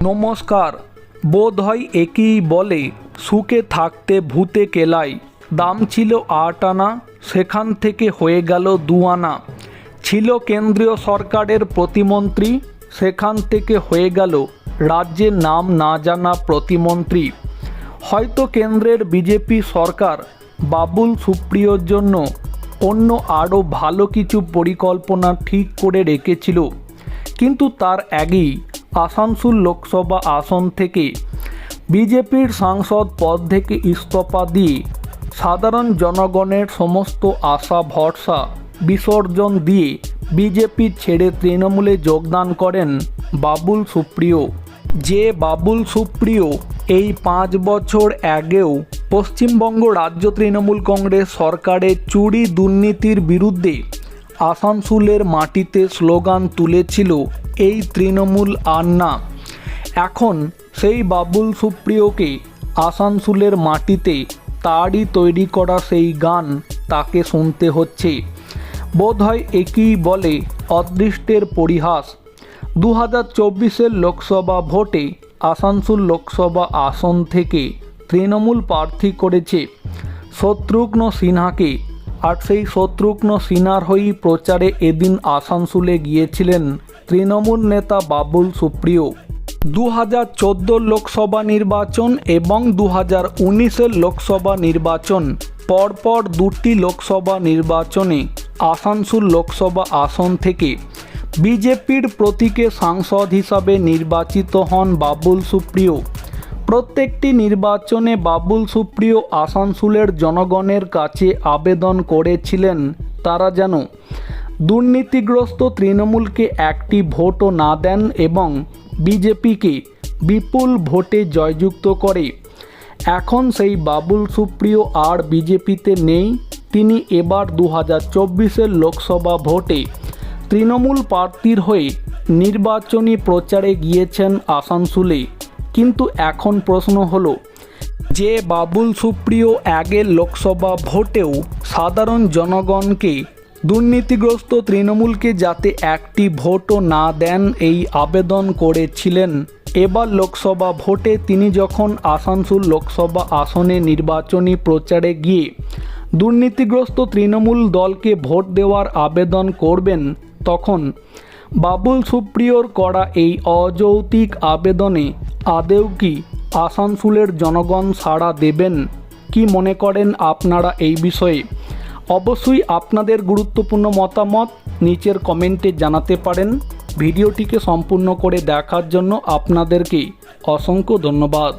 নমস্কার। বোধ হয় একই বলে, সুখে থাকতে ভূতে কেলাই। দাম ছিল আট আনা, সেখান থেকে হয়ে গেল দু আনা। ছিল কেন্দ্রীয় সরকারের প্রতিমন্ত্রী, সেখান থেকে হয়ে গেল রাজ্যের নাম না জানা প্রতিমন্ত্রী। হয়তো কেন্দ্রের বিজেপি সরকার বাবুল সুপ্রিয়র জন্য অন্য আরও ভালো কিছু পরিকল্পনা ঠিক করে রেখেছিল, কিন্তু তার আগেই আসানসোল লোকসভা আসন থেকে বিজেপির সাংসদ পদ থেকে ইস্তফা দিয়ে সাধারণ জনগণের সমস্ত আশা, ভরসা বিসর্জন দিয়ে বিজেপি ছেড়ে তৃণমূলে যোগদান করেন বাবুল সুপ্রিয়। যে বাবুল সুপ্রিয় এই পাঁচ বছর আগেও পশ্চিমবঙ্গ রাজ্য তৃণমূল কংগ্রেস সরকারের চুরি দুর্নীতির বিরুদ্ধে আসানসোলের মাটিতে স্লোগান তুলেছিল এই তৃণমূল আর না। এখন সেই বাবুল সুপ্রিয়কে আসানসোলের মাটিতে তারই তৈরি করা সেই গান তাকে শুনতে হচ্ছে। বোধহয় একই বলে অদৃষ্টের পরিহাস। দু হাজার চব্বিশের লোকসভা ভোটে আসানসোল লোকসভা আসন থেকে তৃণমূল প্রার্থী করেছে শত্রুঘ্ন সিনহাকে। আর সেই শত্রুঘ্ন সিনহার হয়েই প্রচারে এদিন আসানসোলে গিয়েছিলেন তৃণমূল নেতা বাবুল সুপ্রিয়। দু হাজার লোকসভা নির্বাচন এবং দু হাজার লোকসভা নির্বাচন, পরপর দুটি লোকসভা নির্বাচনে আসানসোল লোকসভা আসন থেকে বিজেপির প্রতীকে সাংসদ হিসাবে নির্বাচিত হন বাবুল সুপ্রিয়। প্রত্যেকটি নির্বাচনে বাবুল সুপ্রিয় আসানসোলের জনগণের কাছে আবেদন করেছিলেন, তারা যেন দুর্নীতিগ্রস্ত তৃণমূলকে একটি ভোটও না দেন এবং বিজেপিকে বিপুল ভোটে জয়যুক্ত করে। এখন সেই বাবুল সুপ্রিয় আর বিজেপিতে নেই, তিনি এবার দু হাজার চব্বিশের লোকসভা ভোটে তৃণমূল প্রার্থীর হয়ে নির্বাচনী প্রচারে গিয়েছেন আসানসোলে। কিন্তু এখন প্রশ্ন হলো, যে বাবুল সুপ্রিয় আগের লোকসভা ভোটেও সাধারণ জনগণকে দুর্নীতিগ্রস্ত তৃণমূলকে যাতে একটি ভোটও না দেন এই আবেদন করেছিলেন। এবার লোকসভা ভোটে তিনি যখন আসানসোল লোকসভা আসনে নির্বাচনী প্রচারে গিয়ে দুর্নীতিগ্রস্ত তৃণমূল দলকে ভোট দেওয়ার আবেদন করবেন, তখন বাবুল সুপ্রিয়র করা এই অযৌক্তিক আবেদনে আদেও কি আসানসোলের জনগণ সাড়া দেবেন? কি মনে করেন আপনারা এই বিষয়ে? অবশ্যই আপনাদের গুরুত্বপূর্ণ মতামত নিচের কমেন্টে জানাতে পারেন। ভিডিওটিকে সম্পূর্ণ করে দেখার জন্য আপনাদেরকে অসংখ্য ধন্যবাদ।